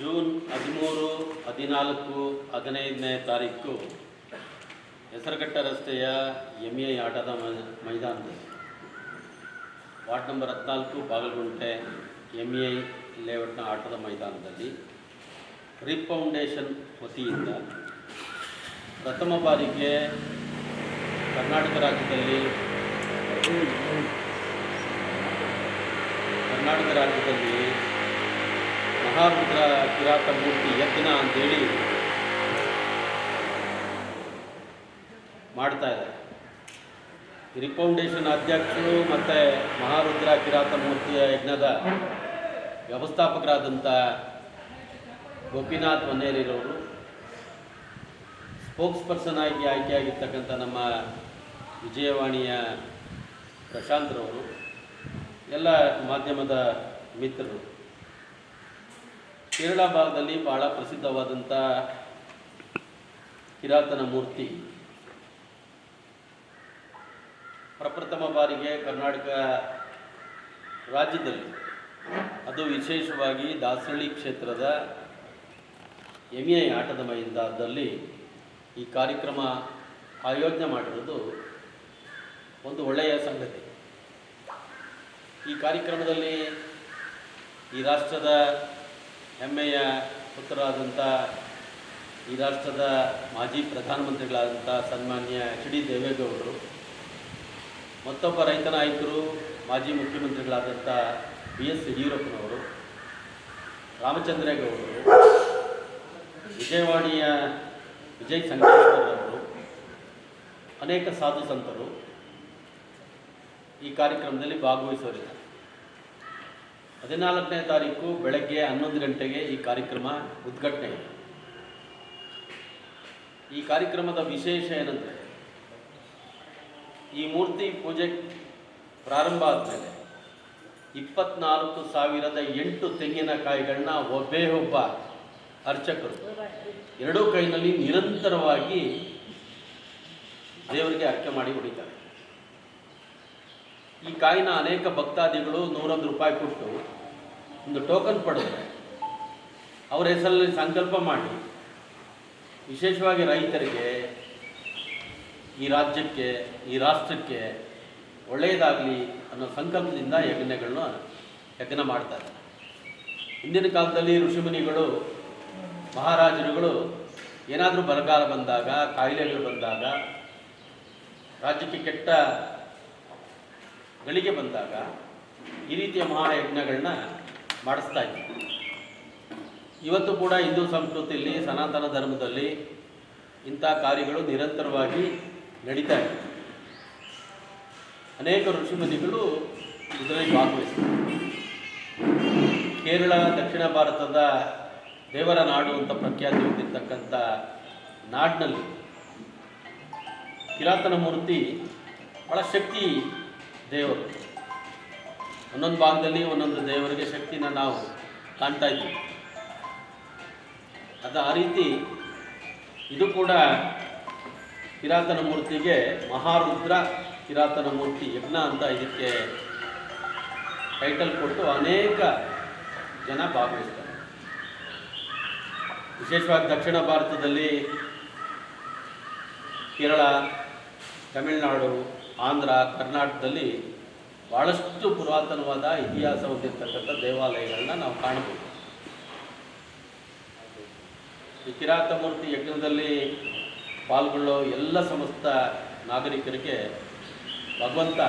June ಹದಿಮೂರು, ಹದಿನಾಲ್ಕು, ಹದಿನೈದನೇ ತಾರೀಕು ಹೆಸರುಘಟ್ಟ ರಸ್ತೆಯ ಎಂ ಎ ಆಟದ ಮೈದಾನದಲ್ಲಿ. ವಾರ್ಡ್ ನಂಬರ್ ಹದಿನಾಲ್ಕು ಬಾಗಲಗುಂಟೆ ಎಂ ಎ ಲೇಔಟ್ನ ಆಟದ ಮೈದಾನದಲ್ಲಿ ರಿಪ್ ಫೌಂಡೇಶನ್ ವತಿಯಿಂದ ಪ್ರಥಮ ಬಾರಿಗೆ ಕರ್ನಾಟಕ ರಾಜ್ಯದಲ್ಲಿ ಕರ್ನಾಟಕ ರಾಜ್ಯದಲ್ಲಿ ಮಹಾರುದ್ರ ಕಿರಾತ ಮೂರ್ತಿ ಯಜ್ಞ ಅಂತೇಳಿ ಮಾಡ್ತಾ ಇದ್ದಾರೆ. ರಿಪೌಂಡೇಶನ್ ಅಧ್ಯಕ್ಷರು ಮತ್ತು ಮಹಾರುದ್ರ ಕಿರಾತ ಮೂರ್ತಿಯ ಯಜ್ಞದ ವ್ಯವಸ್ಥಾಪಕರಾದಂಥ ಗೋಪಿನಾಥ್ ವನ್ನೇರಿರವರು ಸ್ಪೋಕ್ಸ್ ಪರ್ಸನ್ ಆಗಿ ಆಯ್ಕೆಯಾಗಿರ್ತಕ್ಕಂಥ ನಮ್ಮ ವಿಜಯವಾಣಿಯ ಪ್ರಶಾಂತ್ರವರು ಎಲ್ಲ ಮಾಧ್ಯಮದ ಮಿತ್ರರು. ಕೇರಳ ಭಾಗದಲ್ಲಿ ಬಹಳ ಪ್ರಸಿದ್ಧವಾದಂಥ ಕಿರಾತನ ಮೂರ್ತಿ. ಪ್ರಪ್ರಥಮ ಬಾರಿಗೆ ಕರ್ನಾಟಕ ರಾಜ್ಯದಲ್ಲಿ ಅದು ವಿಶೇಷವಾಗಿ ದಾಸಳ್ಳಿ ಕ್ಷೇತ್ರದ ಎಂ ಎ ಆಟದ ಮೈದಾನದಲ್ಲಿ ಈ ಕಾರ್ಯಕ್ರಮ ಆಯೋಜನೆ ಮಾಡಿರೋದು ಒಂದು ಒಳ್ಳೆಯ ಸಂಗತಿ. ಈ ಕಾರ್ಯಕ್ರಮದಲ್ಲಿ ಈ ರಾಷ್ಟ್ರದ ಹೆಮ್ಮೆಯ ಪುತ್ರರಾದಂಥ ಈ ರಾಷ್ಟ್ರದ ಮಾಜಿ ಪ್ರಧಾನಮಂತ್ರಿಗಳಾದಂಥ ಸನ್ಮಾನ್ಯ ಎಚ್ ಡಿ ದೇವೇಗೌಡರು, ಮತ್ತೊಬ್ಬ ರೈತ ನಾಯಕರು, ಮಾಜಿ ಮುಖ್ಯಮಂತ್ರಿಗಳಾದಂಥ ಬಿ ಎಸ್ ಯಡಿಯೂರಪ್ಪನವರು, ರಾಮಚಂದ್ರೇಗೌಡರು, ವಿಜಯವಾಣಿಯ ವಿಜಯ್ ಸಂಕೇಶ್ವರವರು ಅನೇಕ ಸಾಧು ಸಂತರು ಈ ಕಾರ್ಯಕ್ರಮದಲ್ಲಿ ಭಾಗವಹಿಸೋರಿದ್ದಾರೆ ಹದಿನಾಲ್ಕನೇ ತಾರೀಕು ಬೆಳಗ್ಗೆ ಹನ್ನೊಂದು ಗಂಟೆಗೆ ಈ ಕಾರ್ಯಕ್ರಮ ಉದ್ಘಾಟನೆ. ಈ ಕಾರ್ಯಕ್ರಮದ ವಿಶೇಷ ಏನಂದರೆ, ಈ ಮೂರ್ತಿ ಪೂಜೆ ಪ್ರಾರಂಭ ಆದಮೇಲೆ ಇಪ್ಪತ್ನಾಲ್ಕು ಸಾವಿರದ ಎಂಟು ತೆಂಗಿನಕಾಯಿಗಳನ್ನ ಒಬ್ಬೇ ಒಬ್ಬ ಅರ್ಚಕರು ಎರಡೂ ಕೈನಲ್ಲಿ ನಿರಂತರವಾಗಿ ದೇವರಿಗೆ ಅರ್ಕೆ ಮಾಡಿ ಹೊಡಿತಾರೆ. ಈ ಕಾಯಿನ ಅನೇಕ ಭಕ್ತಾದಿಗಳು ನೂರೊಂದು ರೂಪಾಯಿ ಕೊಟ್ಟು ಒಂದು ಟೋಕನ್ ಪಡೆದ್ರೆ. ಅವರ ಹೆಸರಲ್ಲಿ ಸಂಕಲ್ಪ ಮಾಡಿ. ವಿಶೇಷವಾಗಿ ರೈತರಿಗೆ, ಈ ರಾಜ್ಯಕ್ಕೆ, ಈ ರಾಷ್ಟ್ರಕ್ಕೆ ಒಳ್ಳೆಯದಾಗಲಿ ಅನ್ನೋ ಸಂಕಲ್ಪದಿಂದ ಯಜ್ಞಗಳನ್ನ ಯಜ್ಞ ಮಾಡ್ತಾರೆ ಹಿಂದಿನ ಕಾಲದಲ್ಲಿ ಋಷಿಮುನಿಗಳು, ಮಹಾರಾಜರುಗಳು ಏನಾದರೂ ಬರಗಾಲ ಬಂದಾಗ, ಕಾಯಿಲೆಗಳು ಬಂದಾಗ ರಾಜ್ಯಕ್ಕೆ ಕೆಟ್ಟ ಗಳಿಗೆ ಬಂದಾಗ ಈ ರೀತಿಯ ಮಹಾಯಜ್ಞಗಳನ್ನ ಮಾಡಿಸ್ತಾ ಇದ್ದರು ಇವತ್ತು ಕೂಡ ಹಿಂದೂ ಸಂಸ್ಕೃತಿಯಲ್ಲಿ, ಸನಾತನ ಧರ್ಮದಲ್ಲಿ ಇಂಥ ಕಾರ್ಯಗಳು ನಿರಂತರವಾಗಿ ನಡೀತಾ ಇದೆ ಅನೇಕ ಋಷಿಮುನಿಗಳು ಇದರಲ್ಲಿ ಭಾಗವಹಿಸ್ತಾರೆ ಕೇರಳ, ದಕ್ಷಿಣ ಭಾರತದ ದೇವರ ನಾಡು ಅಂತ ಪ್ರಖ್ಯಾತಿ ಹೊಂದಿರ್ತಕ್ಕಂಥ ನಾಡಿನಲ್ಲಿ ಕಿರಾತನ ಮೂರ್ತಿ ಭಾಳ ಶಕ್ತಿ ದೇವರು. ಒಂದೊಂದು ಭಾಗದಲ್ಲಿ ಒಂದೊಂದು ದೇವರಿಗೆ ಶಕ್ತಿನ ನಾವು ಕಾಣ್ತಾ ಇದ್ದೀವಿ. ಅದು ಆ ರೀತಿ ಇದು ಕೂಡ ಕಿರಾತನ ಮೂರ್ತಿಗೆ ಮಹಾರುದ್ರ ಕಿರಾತನ ಮೂರ್ತಿ ಯಜ್ಞ ಅಂತ ಇದಕ್ಕೆ ಟೈಟಲ್ ಕೊಟ್ಟು ಅನೇಕ ಜನ ಭಾಗವಹಿಸ್ತಾರೆ. ವಿಶೇಷವಾಗಿ ದಕ್ಷಿಣ ಭಾರತದಲ್ಲಿ ಕೇರಳ ತಮಿಳುನಾಡು, ಆಂಧ್ರ, ಕರ್ನಾಟಕದಲ್ಲಿ ಭಾಳಷ್ಟು ಪುರಾತನವಾದ ಇತಿಹಾಸ ಹೊಂದಿರತಕ್ಕಂಥ ದೇವಾಲಯಗಳನ್ನ ನಾವು ಕಾಣಬಹುದು ಈ ಕಿರಾತ ಮೂರ್ತಿ ಯಜ್ಞದಲ್ಲಿ ಪಾಲ್ಗೊಳ್ಳೋ ಎಲ್ಲ ಸಮಸ್ತ ನಾಗರಿಕರಿಗೆ ಭಗವಂತ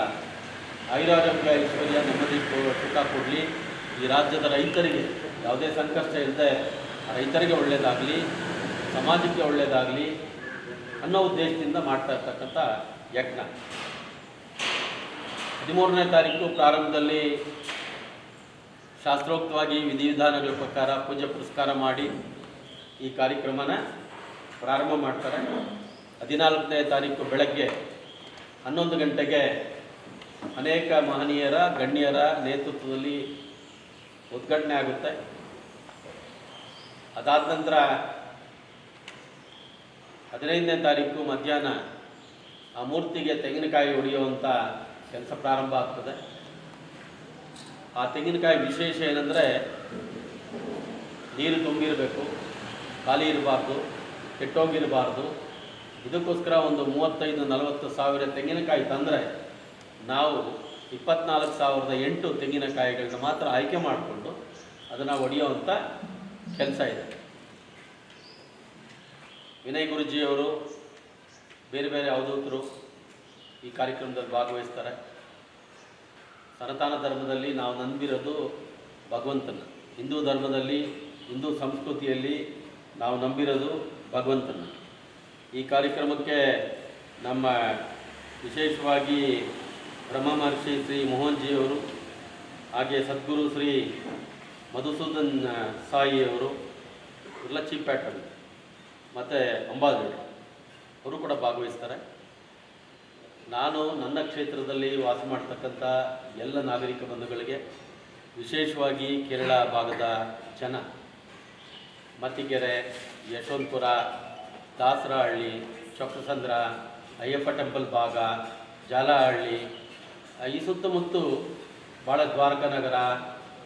ಐರಾರೋಗ್ಯ ಐಶ್ವರ್ಯ ನೆಮ್ಮದಿ ಸುಖ ಕೊಡಲಿ. ಈ ರಾಜ್ಯದ ರೈತರಿಗೆ ಯಾವುದೇ ಸಂಕಷ್ಟ ಇಲ್ಲದೆ ರೈತರಿಗೆ ಒಳ್ಳೆಯದಾಗಲಿ ಸಮಾಜಕ್ಕೆ ಒಳ್ಳೆಯದಾಗಲಿ ಅನ್ನೋ ಉದ್ದೇಶದಿಂದ ಮಾಡ್ತಾ ಇರ್ತಕ್ಕಂಥ ಯಜ್ಞ. ಹದಿಮೂರನೇ ತಾರೀಕು ಪ್ರಾರಂಭದಲ್ಲಿ ಶಾಸ್ತ್ರೋಕ್ತವಾಗಿ ವಿಧಿವಿಧಾನಗಳ ಪ್ರಕಾರ ಪೂಜೆ ಪುರಸ್ಕಾರ ಮಾಡಿ ಈ ಕಾರ್ಯಕ್ರಮನ ಪ್ರಾರಂಭ ಮಾಡ್ತಾರೆ. ಹದಿನಾಲ್ಕನೇ ತಾರೀಕು ಬೆಳಗ್ಗೆ ಹನ್ನೊಂದು ಗಂಟೆಗೆ ಅನೇಕ ಮಹನೀಯರ, ಗಣ್ಯರ ನೇತೃತ್ವದಲ್ಲಿ ಉದ್ಘಾಟನೆ ಆಗುತ್ತೆ. ಅದಾದ ನಂತರ ಹದಿನೈದನೇ ತಾರೀಕು ಮಧ್ಯಾಹ್ನ ಆ ಮೂರ್ತಿಗೆ ತೆಂಗಿನಕಾಯಿ ಹೊಡೆಯುವಂಥ ಕೆಲಸ ಪ್ರಾರಂಭ ಆಗ್ತದೆ. ಆ ತೆಂಗಿನಕಾಯಿ ವಿಶೇಷ ಏನಂದರೆ ನೀರು ತುಂಬಿರಬೇಕು, ಖಾಲಿ ಇರಬಾರ್ದು, ಕೆಟ್ಟೋಗಿರಬಾರ್ದು. ಇದಕ್ಕೋಸ್ಕರ ಒಂದು ಮೂವತ್ತೈದು, ನಲವತ್ತು ಸಾವಿರ ತೆಂಗಿನಕಾಯಿ ತಂದರೆ ನಾವು ಇಪ್ಪತ್ನಾಲ್ಕು ಸಾವಿರದ ಎಂಟು ತೆಂಗಿನಕಾಯಿಗಳನ್ನ ಮಾತ್ರ ಆಯ್ಕೆ ಮಾಡಿಕೊಂಡು ಅದನ್ನು ಒಡೆಯುವಂಥ ಕೆಲಸ ಇದೆ. ವಿನಯ್ ಗುರುಜಿಯವರು ಬೇರೆ ಬೇರೆ ಅವಧೂತರು ಈ ಕಾರ್ಯಕ್ರಮದಲ್ಲಿ ಭಾಗವಹಿಸ್ತಾರೆ. ಸನಾತನ ಧರ್ಮದಲ್ಲಿ ನಾವು ನಂಬಿರೋದು ಭಗವಂತನ. ಹಿಂದೂ ಧರ್ಮದಲ್ಲಿ, ಹಿಂದೂ ಸಂಸ್ಕೃತಿಯಲ್ಲಿ ನಾವು ನಂಬಿರೋದು ಭಗವಂತನ. ಈ ಕಾರ್ಯಕ್ರಮಕ್ಕೆ ನಮ್ಮ ವಿಶೇಷವಾಗಿ ಬ್ರಹ್ಮ ಮಹರ್ಷಿ ಶ್ರೀ ಮೋಹನ್ಜಿಯವರು ಹಾಗೆ ಸದ್ಗುರು ಶ್ರೀ ಮಧುಸೂದನ್ ಸಾಯಿಯವರು ಎಲ್ಲ ಚೀಪ್ ಪ್ಯಾಟರ್ನ್ ಮತ್ತು ಅಂಬಾದೇವಿ ಅವರು ಕೂಡ ಭಾಗವಹಿಸ್ತಾರೆ. ನಾನು ನನ್ನ ಕ್ಷೇತ್ರದಲ್ಲಿ ವಾಸ ಮಾಡ್ತಕ್ಕಂಥ ಎಲ್ಲ ನಾಗರಿಕ ಬಂಧುಗಳಿಗೆ, ವಿಶೇಷವಾಗಿ ಕೇರಳ ಭಾಗದ ಜನ ಮತ್ತಿಕೆರೆ ಯಶವಂತಪುರ, ದಾಸರಹಳ್ಳಿ ಚೊಕ್ಕಸಂದ್ರ ಅಯ್ಯಪ್ಪ ಟೆಂಪಲ್ ಭಾಗ, ಜಾಲಹಳ್ಳಿ ಈ ಸುತ್ತಮುತ್ತ ಭಾಳ ದ್ವಾರಕ ನಗರ,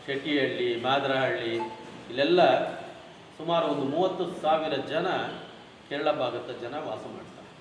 ಶೆಟ್ಟಿಹಳ್ಳಿ, ಮಾದರಹಳ್ಳಿ, ಇಲ್ಲೆಲ್ಲ ಸುಮಾರು ಒಂದು ಮೂವತ್ತು ಸಾವಿರ ಜನ ಕೇರಳ ಭಾಗದ ಜನ ವಾಸ ಮಾಡ್ತಾರೆ.